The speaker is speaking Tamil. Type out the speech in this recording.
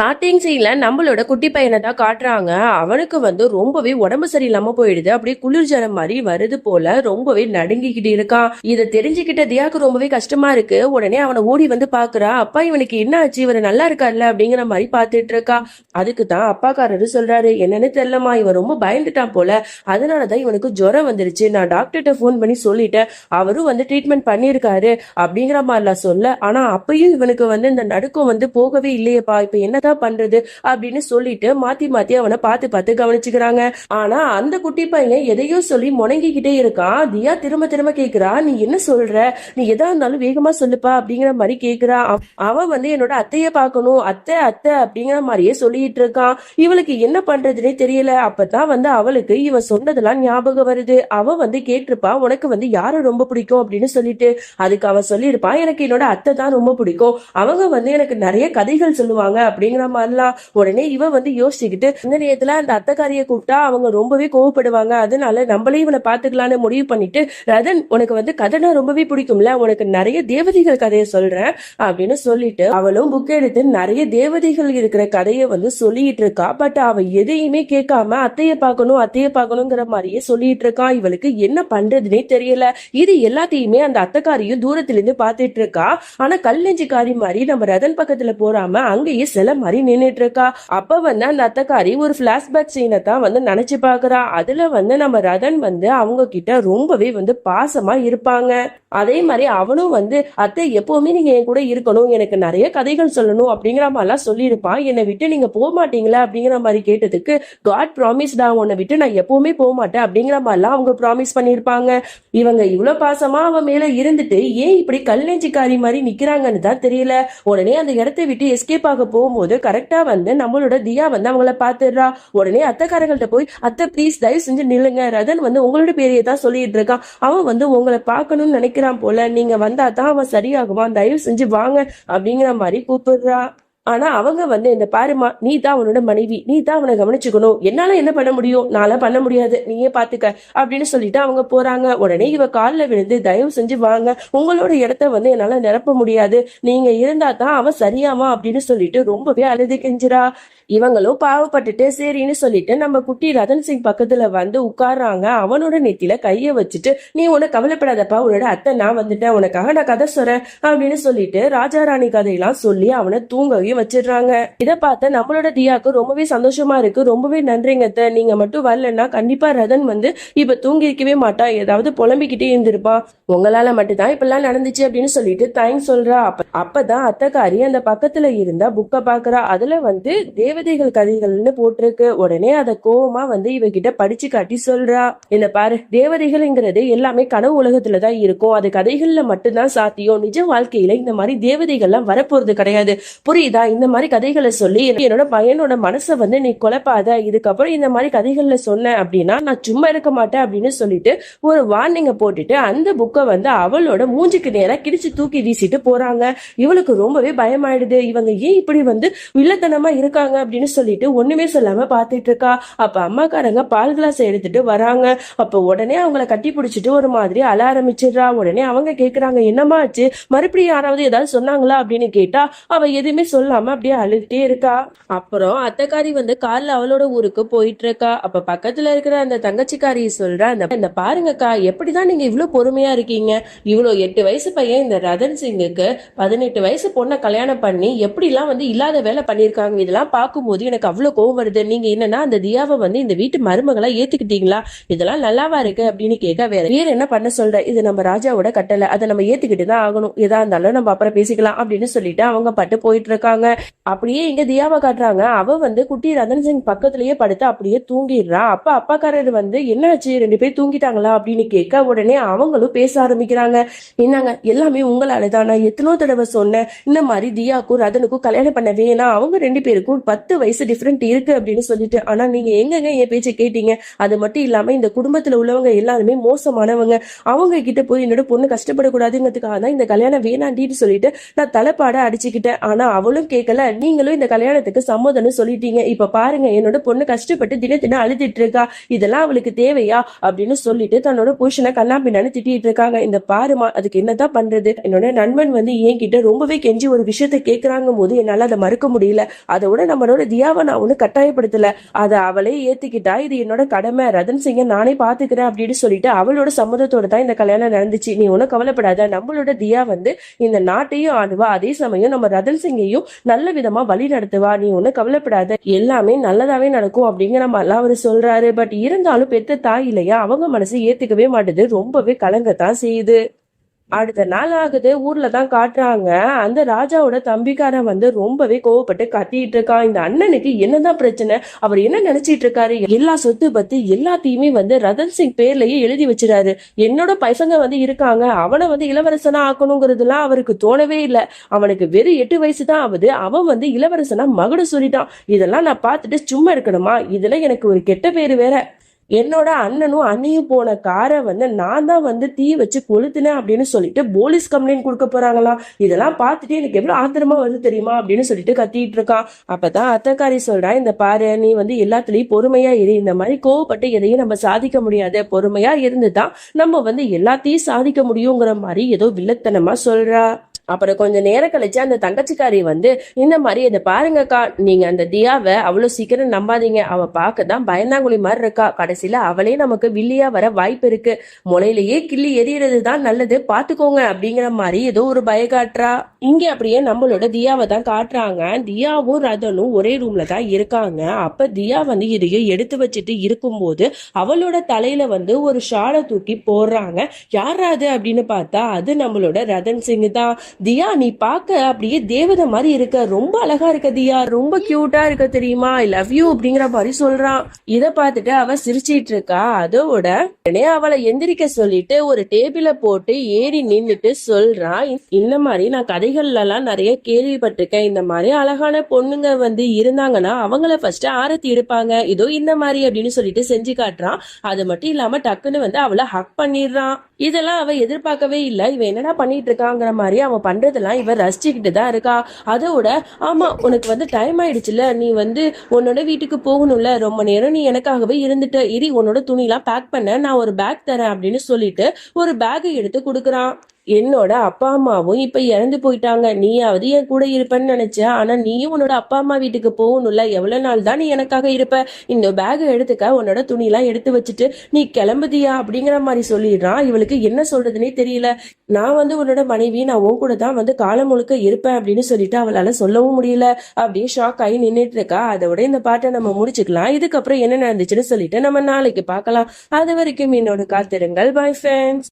ஸ்டார்டிங் சீன்ல நம்மளோட குட்டி பையனை தான் காட்டுறாங்க. அவனுக்கு வந்து ரொம்பவே உடம்பு சரியில்லாம போயிடுது. அப்படியே குளிர்ஜரம் மாதிரி வருது போல ரொம்பவே நடுங்கிக்கிட்டு இருக்கான். இதை தெரிஞ்சுக்கிட்ட தியாக்கு ரொம்பவே கஷ்டமா இருக்கு. உடனே அவனை ஓடி வந்து பாக்குறா. அப்பா இவனுக்கு என்ன ஆச்சு? இவர் நல்லா இருக்கார்ல? அப்படிங்கிற மாதிரி பாத்துட்டு இருக்கா. அதுக்கு தான் அப்பாக்காரரு சொல்றாரு என்னன்னு தெரியலமா இவன் ரொம்ப பயந்துட்டான் போல. அதனாலதான் இவனுக்கு ஜுரம் வந்துருச்சு. நான் டாக்டர்கிட்ட ஃபோன் பண்ணி சொல்லிட்டேன். அவரும் வந்து ட்ரீட்மெண்ட் பண்ணியிருக்காரு. அப்படிங்கிற மாதிரிலாம் சொல்ல ஆனா அப்பயும் இவனுக்கு வந்து இந்த நடுக்கம் வந்து போகவே இல்லையேப்பா. இப்ப என்னதான் பண்றது அப்படின்னு சொல்லிட்டு மாத்தி மாத்தி அவனை பார்த்து பார்த்து கவனிச்சுக்கிறாங்க. ஆனா அந்த குட்டி பையன் எதையோ சொல்லி முணங்கிக்கிட்டே இருக்கான். தியா திரும்ப திரும்ப கேக்குறா நீ என்ன சொல்ற? நீ எதா இருந்தாலும் வேகமா சொல்லுப்பா அப்படிங்கிற மாதிரி கேக்குறா. அவ- வந்து என்னோட அத்தைய பாக்கணும் அத்தை அத்தை அப்படிங்கிற மாதிரியே சொல்லிட்டு இருக்கான். இவளுக்கு என்ன பண்றதுன்னே தெரியல. அப்பதான் வந்து அவளுக்கு இவன் சொன்னதெல்லாம் ஞாபகம் வருது. அவ வந்து கேட்டிருப்பா உனக்கு வந்து யாரை ரொம்ப பிடிக்கும்? அப்படின்னு சொல்லிட்டு. அதுக்கு அவ சொல்லியிருப்பா எனக்கு என்னோட அத்தை தான் ரொம்ப பிடிக்கும். அவங்க வந்து எனக்கு நிறைய கதைகள் சொல்லுவாங்க அப்படிங்கிற மாதிரிலாம் உடனே இவ வந்து யோசிச்சுக்கிட்டு இந்த நேரத்துல அந்த அத்தைக்காரிய கூப்பிட்டா அவங்க ரொம்பவே கோவப்படுவாங்க. அதனால நம்மளே இவனை பாத்துக்கலாம்னு முடிவு பண்ணிட்டு ரதன் உனக்கு வந்து கதைனா ரொம்பவே பிடிக்கும்ல? உனக்கு நிறைய தேவதைகள் கதையை சொல்றேன் அப்படின்னு சொல்லிட்டு அவளும் புக் எடுத்து நிறைய தேவதைகள் இருக்கிற கதையை வந்து சொல்லிட்டு இருக்கா. பட் அவ எதையுமே கேட்காம அத்தைய பார்க்கணும் அத்தைய பார்க்கணுங்கிற மாதிரியே சொல்லிட்டு இருக்கா. இவளுக்கு என்ன பண்றதுனே தெரியல. இது எல்லாத்தையுமே அந்த அத்தக்காரியும் தூரத்துல இருந்து பாத்துட்டு இருக்கா. ஆனா கல்லெஞ்சிக்காரி மாதிரி நம்ம ரதன் பக்கத்துல போறாம அங்கேயே சில மாதிரி நின்னுட்டு இருக்கா அப்ப வந்து அந்த அத்தைக்காரி ஒரு பிளாஷ்பேக் சீனை தான் வந்து நினைச்சு பாக்குறா. அதுல வந்து நம்ம ரதன் வந்து அவங்க கிட்ட ரொம்பவே வந்து பாசமா இருப்பாங்க. அதே மாதிரி அவனும் வந்து அத்தை எப்பவுமே நீங்க என் கூட இருக்கணும். எனக்கு நிறைய கதைகள் சொல்லணும். அப்படிங்கிற மாதிரிலாம் சொல்லியிருப்பான். என்னை விட்டு நீங்க போக மாட்டீங்களா? அப்படிங்கிற மாதிரி கேட்டதுக்கு காட் ப்ராமிஸ்டா உன்னை விட்டு நான் எப்பவுமே போக மாட்டேன். அப்படிங்கிற மாதிரிலாம் அவங்க ப்ராமிஸ் பண்ணியிருப்பாங்க. இவங்க இவ்வளவு பாசமா அவன் மேல இருந்துட்டு ஏன் இப்படி கல்நெஞ்சிக்காரி மாதிரி நிக்கிறாங்கன்னு தான் தெரியல. உடனே அந்த இடத்தை விட்டு எஸ்கேப் ஆக போகும்போது கரெக்டா வந்து நம்மளோட தியா வந்து அவங்கள பாத்துடுறா உடனே அத்தைக்காரங்கள்ட்ட போய் அத்தை ப்ளீஸ் தயவு செஞ்சு நில்லுங்க. ரதன் வந்து உங்களோட பேரையே தான் சொல்லிட்டு இருக்கான். அவன் வந்து உங்களை பார்க்கணும்னு நினைக்கிறான் போல. நீங்க வந்தா தான் அவன் சரியாகுவான். தயவு செஞ்சு வாங்க. அப்படிங்கிற மாதிரி கூப்பிடுறா. ஆனா அவங்க வந்து இந்த பாருமா நீ தான் அவனோட மனைவி நீ தான் அவனை கவனிச்சுக்கணும். என்னால என்ன பண்ண முடியும்? நால பண்ண முடியாது. நீயே பாத்துக்க. அப்படின்னு சொல்லிட்டு அவங்க போறாங்க. உடனே இவ கால்ல விழுந்து தயவு செஞ்சு வாங்க. உங்களோட இடத்த வந்து என்னால நிரப்ப முடியாது. நீங்க இருந்தா தான் அவன் சரியாவான் அப்படின்னு சொல்லிட்டு ரொம்பவே அழுது கெஞ்சிரா இவங்களும் பாவப்பட்டுட்டு சரின்னு சொல்லிட்டு நம்ம குட்டி ரதன் சிங் பக்கத்துல வந்து உட்கார்றாங்க. அவனோட நெத்தியில கைய வச்சுட்டு நீ உன கவலைப்படாதப்பா. உன்னோட அத்தை நான் வந்துட்டேன். உனக்காக நான் கதை சொல்றேன். அப்படின்னு சொல்லிட்டு ராஜா ராணி கதையெல்லாம் சொல்லி அவனை தூங்கவே வச்சிடுறாங்க. இத பார்த்த நம்மளோட தியாக்கு ரொம்பவே சந்தோஷமா இருக்கு. ரொம்பவே நன்றிங்க நீங்க மட்டும் வரலன்னா கண்டிப்பா ரதன் வந்து இப்ப தூங்கிருக்கவே மாட்டா. மாட்டான் ஏதாவது புலம்பிக்கிட்டே இருந்திருப்பான் உங்களால மட்டும்தான் இப்பெல்லாம் நடந்துச்சு அப்படின்னு சொல்லிட்டு தேங்க்ஸ் சொல்றா. அப்ப அப்பதான் அத்தக்காரி அந்த பக்கத்துல இருந்தா புக்கை பாக்குறா அதுல வந்து தேவதைகள் கதைகள்னு போட்டிருக்கு. உடனே அத கோவமா வந்து இவகிட்ட படிச்சு காட்டி சொல்றா. இந்த பாரு தேவதைகள்ங்கிறது எல்லாமே கனவு உலகத்துல தான் இருக்கும். அது கதைகள்ல மட்டும்தான் சாத்தியம். நிஜ வாழ்க்கையில இந்த மாதிரி தேவதைகள்லாம் வரப்போறது கிடையாது. புரியுதா? இந்த மாதிரி கதைகளை சொல்லி என்னோட பையனோட மனசை வந்து நீ குழப்பாத. இதுக்கப்புறம் இந்த மாதிரி கதைகள்ல சொன்ன அப்படின்னா நான் சும்மா இருக்க மாட்டேன் அப்படின்னு சொல்லிட்டு ஒரு வார்னிங்க போட்டுட்டு அந்த புக்கை வந்து அவளோட மூஞ்சுக்கு நேரா கிடிச்சு தூக்கி வீசிட்டு போறாங்க. இவளுக்கு ரொம்பவே பயமாயிடுது. இவங்க ஏன் இப்படி வந்து வில்லத்தனமா இருக்காங்க அப்படின்னு சொல்லிட்டு ஒண்ணுமே சொல்லாம பாத்துட்டு இருக்கா. அப்ப அம்மாக்காரங்க பால் கிளாஸ் எடுத்துட்டு வராங்க. அப்ப உடனே அவங்கள கட்டி பிடிச்சிட்டு ஒரு மாதிரி அழ ஆரம்பிச்சிடுறா. உடனே அவங்க கேக்குறாங்க என்னம்மா ஆச்சு? மறுபடியும் யாராவது ஏதாவது சொன்னாங்களா? அப்படின்னு கேட்டா அவ எதுவுமே இல்லாம அப்படியே அழுதுட்டே இருக்கா. அப்புறம் அத்தைக்காரி வந்து கார்ல அவளோட ஊருக்கு போயிட்டு இருக்கா அப்ப பக்கத்துல இருக்கிற அந்த தங்கச்சிக்காரி சொல்ற அந்த இந்த பாருங்கக்கா எப்படிதான் நீங்க இவ்வளவு பொறுமையா இருக்கீங்க? இவ்வளவு எட்டு வயசு பையன் இந்த ரதன் சிங்குக்கு பதினெட்டு வயசு பொண்ணை கல்யாணம் பண்ணி எப்படிலாம் வந்து இல்லாத வேலை பண்ணியிருக்காங்க? இதெல்லாம் பார்க்கும்போது எனக்கு அவ்வளவு கோவம் வருது. நீங்க என்னன்னா அந்த தியாவை வந்து இந்த வீட்டு மருமகளா ஏத்துக்கிட்டீங்களா? இதெல்லாம் நல்லாவா இருக்கு அப்படின்னு கேட்க வேற வேற என்ன பண்ண சொல்ற? இது நம்ம ராஜாவோட கட்டளை. அதை நம்ம ஏத்துக்கிட்டு தான் ஆகணும். எதா இருந்தாலும் நம்ம அப்புறம் பேசிக்கலாம் அப்படின்னு சொல்லிட்டு அவங்க பட்டு போயிட்டு இருக்காங்க இருக்காங்க அப்படியே இங்க தியாவை காட்டுறாங்க. அவ வந்து குட்டி ரதன் சிங் பக்கத்துலயே படுத்து அப்படியே தூங்கிடுறா. அப்ப அப்பாக்காரர் வந்து என்னாச்சு ரெண்டு பேர் தூங்கிட்டாங்களா? அப்படின்னு கேட்க உடனே அவங்களும் பேச ஆரம்பிக்கிறாங்க. என்னங்க எல்லாமே உங்களால தான். நான் எத்தனோ தடவை சொன்னேன். இந்த மாதிரி தியாக்கும் ரதனுக்கும் கல்யாணம் பண்ண வேணாம். அவங்க ரெண்டு பேருக்கும் பத்து வயசு டிஃப்ரெண்ட் இருக்கு அப்படின்னு சொல்லிட்டு. ஆனா நீங்க எங்கங்க என் பேச்சை கேட்டீங்க? அது மட்டும் இல்லாம இந்த குடும்பத்துல உள்ளவங்க எல்லாருமே மோசமானவங்க. அவங்க கிட்ட போய் என்னோட பொண்ணு கஷ்டப்படக்கூடாதுங்கிறதுக்காக தான் இந்த கல்யாணம் வேணாண்டின்னு சொல்லிட்டு நான் தலைப்பாட அடிச்சுக்கிட்டேன். ஆனா அவளும் கேட்கல. நீங்களும் இந்த கல்யாணத்துக்கு சம்மதம்னு சொல்லிட்டீங்க. இப்ப பாருங்க என்னோட பொண்ணு கஷ்டப்பட்டு தின தினம் அழுதுட்டு இருக்கா. இதெல்லாம் அவளுக்கு தேவையா? அப்படின்னு சொல்லிட்டு தன்னோட புருஷனை கண்ணா பின்னான்னு திட்டிட்டு இருக்காங்க. இந்த பாருமா அதுக்கு என்னதான் பண்றது? என்னோட நண்பன் வந்து என்கிட்ட ரொம்பவே கெஞ்சி ஒரு விஷயத்த கேக்குறாங்க போது என்னால அதை மறுக்க முடியல. அதோட நம்மளோட தியாவை நான் ஒண்ணு கட்டாயப்படுத்தல. அதை அவளே ஏத்துக்கிட்டா இது என்னோட கடமை. ரதன் சிங்க நானே பாத்துக்கிறேன் அப்படின்னு சொல்லிட்டு அவளோட சம்மதத்தோட தான் இந்த கல்யாணம் நடந்துச்சு. நீ ஒன்னும் கவலைப்படாத. நம்மளோட தியா வந்து இந்த நாட்டையும் ஆடுவா அதே சமயம் நம்ம ரதன் சிங்கையும் நல்ல விதமா வழி நடத்துவா. நீ ஒன்னும் கவலைப்படாத. எல்லாமே நல்லதாவே நடக்கும் அப்படிங்கிற மாதிரிலாம் அவர் சொல்றாரு. பட் இருந்தாலும் பெத்த தாய் இல்லையா? அவங்க மனசு ஏத்துக்கவே மாட்டுது. ரொம்பவே கலங்கத்தான் செய்யுது. அடுத்த நாள் ஆகுது ஊர்ல தான் காட்டுறாங்க. அந்த ராஜாவோட தம்பிக்காரன் வந்து ரொம்பவே கோவப்பட்டு கத்திட்டு இருக்கான். இந்த அண்ணனுக்கு என்னதான் பிரச்சனை? அவர் என்ன நினைச்சிட்டு இருக்காரு? எல்லா சொத்து பத்தி எல்லாத்தையுமே வந்து ரதன் சிங் பேர்லயே எழுதி வச்சிடாரு என்னோட பசங்க வந்து இருக்காங்க. அவனை வந்து இளவரசனா ஆக்கணுங்கிறதுலாம் அவருக்கு தோணவே இல்லை. அவனுக்கு வெறும் எட்டு வயசு தான் ஆகுது. அவன் வந்து இளவரசனா மகுட சொல்லிட்டான். இதெல்லாம் நான் பார்த்துட்டு சும்மா இருக்கணுமா? இதுல எனக்கு ஒரு கெட்ட பேரு வேற. என்னோட அண்ணனும் அண்ணியும் போன காரை வந்து நான் தான் வந்து தீ வச்சு கொளுத்துனேன் அப்படின்னு சொல்லிட்டு போலீஸ் கம்ப்ளைண்ட் கொடுக்க போறாங்களாம் இதெல்லாம் பார்த்துட்டு எனக்கு எவ்வளவு ஆத்திரமா வருது தெரியுமா? அப்படின்னு சொல்லிட்டு கத்திட்டு இருக்கான். அப்பதான் அத்தக்காரி சொல்றா இந்த பாரு நீ வந்து எல்லாத்துலயும் பொறுமையா இரு. இந்த மாதிரி கோவப்பட்டு எதையும் நம்ம சாதிக்க முடியாது. பொறுமையா இருந்துதான் நம்ம வந்து எல்லாத்தையும் சாதிக்க முடியுங்கிற மாதிரி ஏதோ வில்லத்தனமா சொல்றா. அப்புறம் கொஞ்சம் நேரம் கழிச்சு அந்த தங்கச்சிக்காரி வந்து இந்த மாதிரி இதை பாருங்கக்கா. நீங்க அந்த தியாவை அவ்வளோ சீக்கிரம் நம்பாதீங்க. அவ பார்க்க தான் பயந்தாங்குழி மாதிரி இருக்கா. கடைசியில அவளே நமக்கு வில்லியா வர வாய்ப்பு இருக்கு. முளையிலேயே கிள்ளி எரியறது தான் நல்லது. பாத்துக்கோங்க அப்படிங்கிற மாதிரி ஏதோ ஒரு பய காட்டுறா. இங்க அப்படியே நம்மளோட தியாவை தான் காட்டுறாங்க. தியாவும் ரதனும் ஒரே ரூம்ல தான் இருக்காங்க. அப்ப தியா வந்து இதையும் எடுத்து வச்சுட்டு இருக்கும்போது அவளோட தலையில வந்து ஒரு ஷாலை தூக்கி போடுறாங்க. யார் அது? அப்படின்னு பார்த்தா அது நம்மளோட ரதன் சிங் தான். தியா நீ பார்க்க அப்படியே தேவதை மாதிரி இருக்க. ரொம்ப அழகா இருக்க தியா. ரொம்ப கியூட்டா இருக்க தெரியுமா? ஐ லவ் யூ அப்படிங்கிற மாதிரி சொல்றான் இத பார்த்துட்டு அவ சிரிச்சிட்டு இருக்கா. அதோட உடனே அவளை எந்திரிக்க சொல்லிட்டு ஒரு டேபிள போட்டு ஏறி நின்னுட்டு சொல்றான் இந்த மாதிரி நான் கதைகள்ல எல்லாம் நிறைய கேள்விப்பட்டிருக்கேன். இந்த மாதிரி அழகான பொண்ணுங்க வந்து இருந்தாங்கன்னா அவங்கள ஃபர்ஸ்ட் ஆரத்தி எடுப்பாங்க. இதோ இந்த மாதிரி அப்படின்னு சொல்லிட்டு செஞ்சு காட்டுறான். அது மட்டும் இல்லாம டக்குன்னு வந்து அவளை ஹக் பண்ணிடுறான். இதெல்லாம் அவ எதிர்பார்க்கவே இல்லை. இவன் என்னடா பண்ணிட்டு இருக்காங்கிற மாதிரி அவன் பண்றதெல்லாம் இவ ரசிச்சுக்கிட்டு தான் இருக்கா. அதோட ஆமா உனக்கு வந்து டைம் ஆயிடுச்சுல நீ வந்து உன்னோட வீட்டுக்கு போகணும்ல. ரொம்ப நேரம் நீ எனக்காகவே இருந்துட்ட. இரி உன்னோட துணிலாம் பேக் பண்ண. நான் ஒரு பேக் தரேன் அப்படின்னு சொல்லிட்டு ஒரு பேக்கை எடுத்து கொடுக்குறான். என்னோட அப்பா அம்மாவும் இப்ப இறந்து போயிட்டாங்க. நீயாவது என் கூட இருப்பேன்னு நினைச்ச ஆனா நீயும் உன்னோட அப்பா அம்மா வீட்டுக்கு போகணும்ல. எவ்வளவு நாள் தான் நீ எனக்காக இருப்ப? இந்த பேக்கை எடுத்துக்க உன்னோட துணிலாம் எடுத்து வச்சுட்டு நீ கிளம்புதியா அப்படிங்கிற மாதிரி சொல்லிடுறான். இவளுக்கு என்ன சொல்றதுன்னே தெரியல. நான் வந்து உன்னோட மனைவி நான் உன் கூட தான் வந்து காலம் முழுக்க இருப்பேன் அப்படின்னு சொல்லிட்டு அவளால சொல்லவும் முடியல. அப்படியே ஷாக் ஆகி நின்றுட்டு இருக்கா. அதோட இந்த பாட்டை நம்ம முடிச்சுக்கலாம். இதுக்கப்புறம் என்ன நடந்துச்சுன்னு சொல்லிட்டு நம்ம நாளைக்கு பார்க்கலாம். அது வரைக்கும் என்னோட காத்திருங்கள் பை ஃப்ரெண்ட்ஸ்